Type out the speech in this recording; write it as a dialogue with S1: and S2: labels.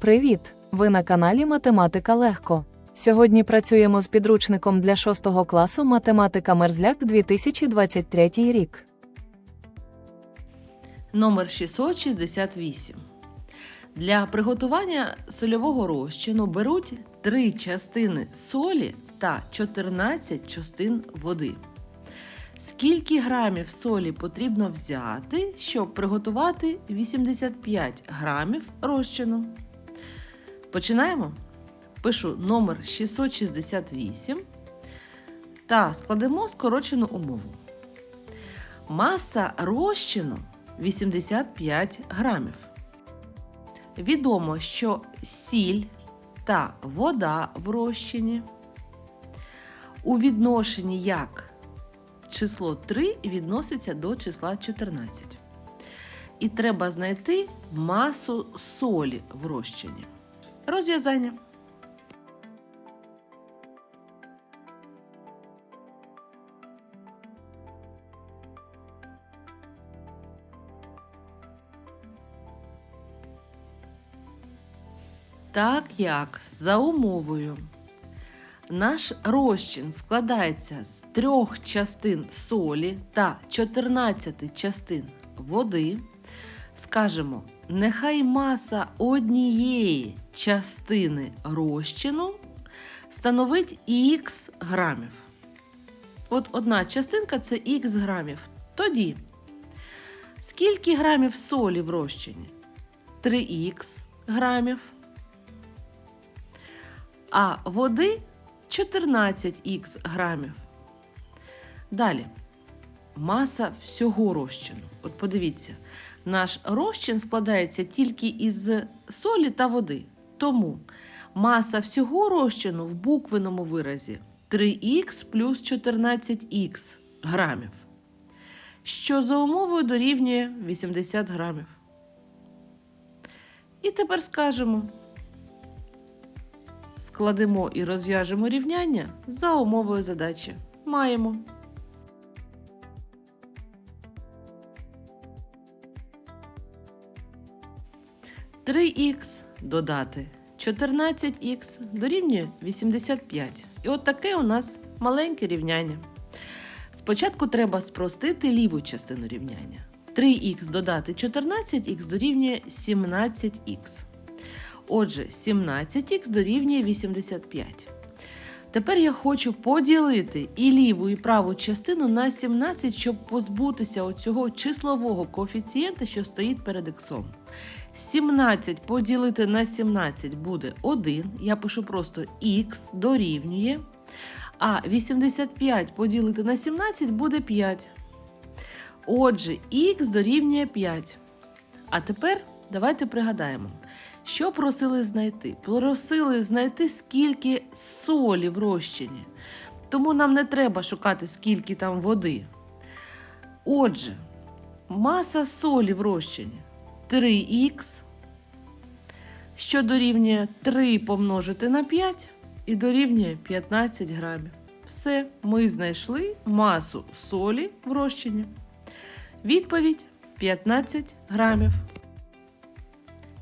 S1: Привіт! Ви на каналі Математика Легко. Сьогодні працюємо з підручником для 6 класу Математика Мерзляк 2023 рік.
S2: Номер 668. Для приготування сольового розчину беруть 3 частини солі та 14 частин води. Скільки грамів солі потрібно взяти, щоб приготувати 85 грамів розчину? Починаємо. Пишу номер 668 та складемо скорочену умову. Маса розчину 85 грамів. Відомо, що сіль та вода в розчині у відношенні як число 3 відноситься до числа 14. І треба знайти масу солі в розчині. Розв'язання. Так як за умовою наш розчин складається з трьох частин солі та 14 частин води, скажемо, нехай маса однієї частини розчину становить х грамів. От одна частинка це х грамів. Тоді скільки грамів солі в розчині? 3х грамів а води 14х грамів. Далі. Маса всього розчину. От подивіться, наш розчин складається тільки із солі та води. Тому маса всього розчину в буквеному виразі 3х плюс 14х грамів. Що за умовою дорівнює 80 грамів. І тепер скажемо складемо і розв'яжемо рівняння за умовою задачі. Маємо. Три х додати 14х дорівнює 85. І от таке у нас маленьке рівняння. Спочатку треба спростити ліву частину рівняння. 3х додати 14х дорівнює 17х. Отже, 17х дорівнює 85. Тепер я хочу поділити і ліву, і праву частину на 17, щоб позбутися оцього числового коефіцієнта, що стоїть перед іксом. 17 поділити на 17 буде 1. Я пишу просто х дорівнює. А 85 поділити на 17 буде 5. Отже, х дорівнює 5. А тепер давайте пригадаємо. Що просили знайти? Просили знайти, скільки солі в розчині. Тому нам не треба шукати, скільки там води. Отже, маса солі в розчині 3х, що дорівнює 3 помножити на 5 і дорівнює 15 грамів. Все, ми знайшли масу солі в розчині. Відповідь 15 грамів.